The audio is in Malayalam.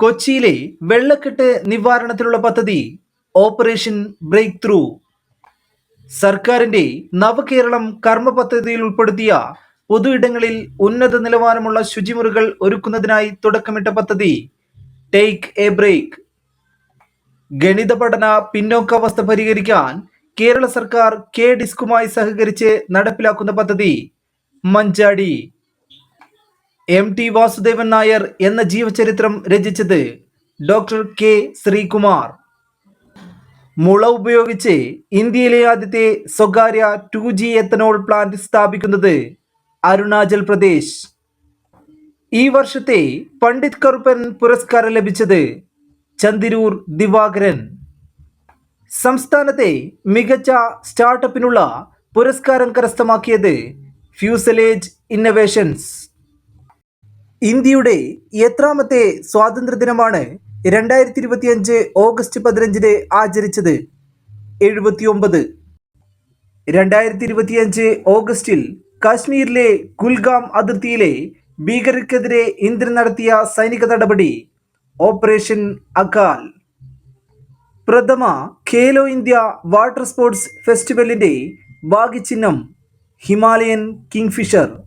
കൊച്ചിയിലെ വെള്ളക്കെട്ട് നിവാരണത്തിനുള്ള പദ്ധതി ഓപ്പറേഷൻ ബ്രേക്ക് ത്രൂ സർക്കാരിന്റെ നവകേരളം കർമ്മ പദ്ധതിയിൽ ഉൾപ്പെടുത്തിയ പൊതു ഇടങ്ങളിൽ ഉന്നത നിലവാരമുള്ള ശുചിമുറികൾ ഒരുക്കുന്നതിനായി തുടക്കമിട്ട പദ്ധതി. Take a break. ഗണിത പഠന പിന്നോക്കാവസ്ഥ പരിഹരിക്കാൻ കേരള സർക്കാർ കെ ഡിസ്കുമായി സഹകരിച്ച് നടപ്പിലാക്കുന്ന പദ്ധതി. മഞ്ചാടി. എം ടി വാസുദേവൻ നായർ എന്ന ജീവചരിത്രം രചിച്ചത് ഡോക്ടർ കെ ശ്രീകുമാർ. മുള ഉപയോഗിച്ച് ഇന്ത്യയിലെ ആദ്യത്തെ സ്വകാര്യ ടു ജി എത്തനോൾ പ്ലാന്റ് സ്ഥാപിക്കുന്നത് അരുണാചൽ പ്രദേശ്. ഈ വർഷത്തെ പണ്ഡിറ്റ് കറുപ്പൻ പുരസ്കാരം ലഭിച്ചത് ചന്ദിരൂർ ദിവാകരൻ. സംസ്ഥാനത്തെ മികച്ച സ്റ്റാർട്ടപ്പിനുള്ള പുരസ്കാരം കരസ്ഥമാക്കിയത് ഫ്യൂസലേജ് ഇന്നവേഷൻസ്. ഇന്ത്യയുടെ എത്രാമത്തെ സ്വാതന്ത്ര്യദിനമാണ് രണ്ടായിരത്തി ഇരുപത്തിയഞ്ച് ഓഗസ്റ്റ് പതിനഞ്ചിന് ആചരിച്ചത്? എഴുപത്തിയൊമ്പത്. രണ്ടായിരത്തി ഇരുപത്തിയഞ്ച് ഓഗസ്റ്റിൽ കാശ്മീരിലെ കുൽഗാം അതിർത്തിയിലെ ഭീകരർക്കെതിരെ ഇന്ത്യ നടത്തിയ സൈനിക നടപടി ഓപ്പറേഷൻ അകാൽ. പ്രഥമ ഖേലോ ഇന്ത്യ വാട്ടർ സ്പോർട്സ് ഫെസ്റ്റിവലിന്റെ ഭാഗ്യചിഹ്നം ഹിമാലയൻ കിങ്ഫിഷർ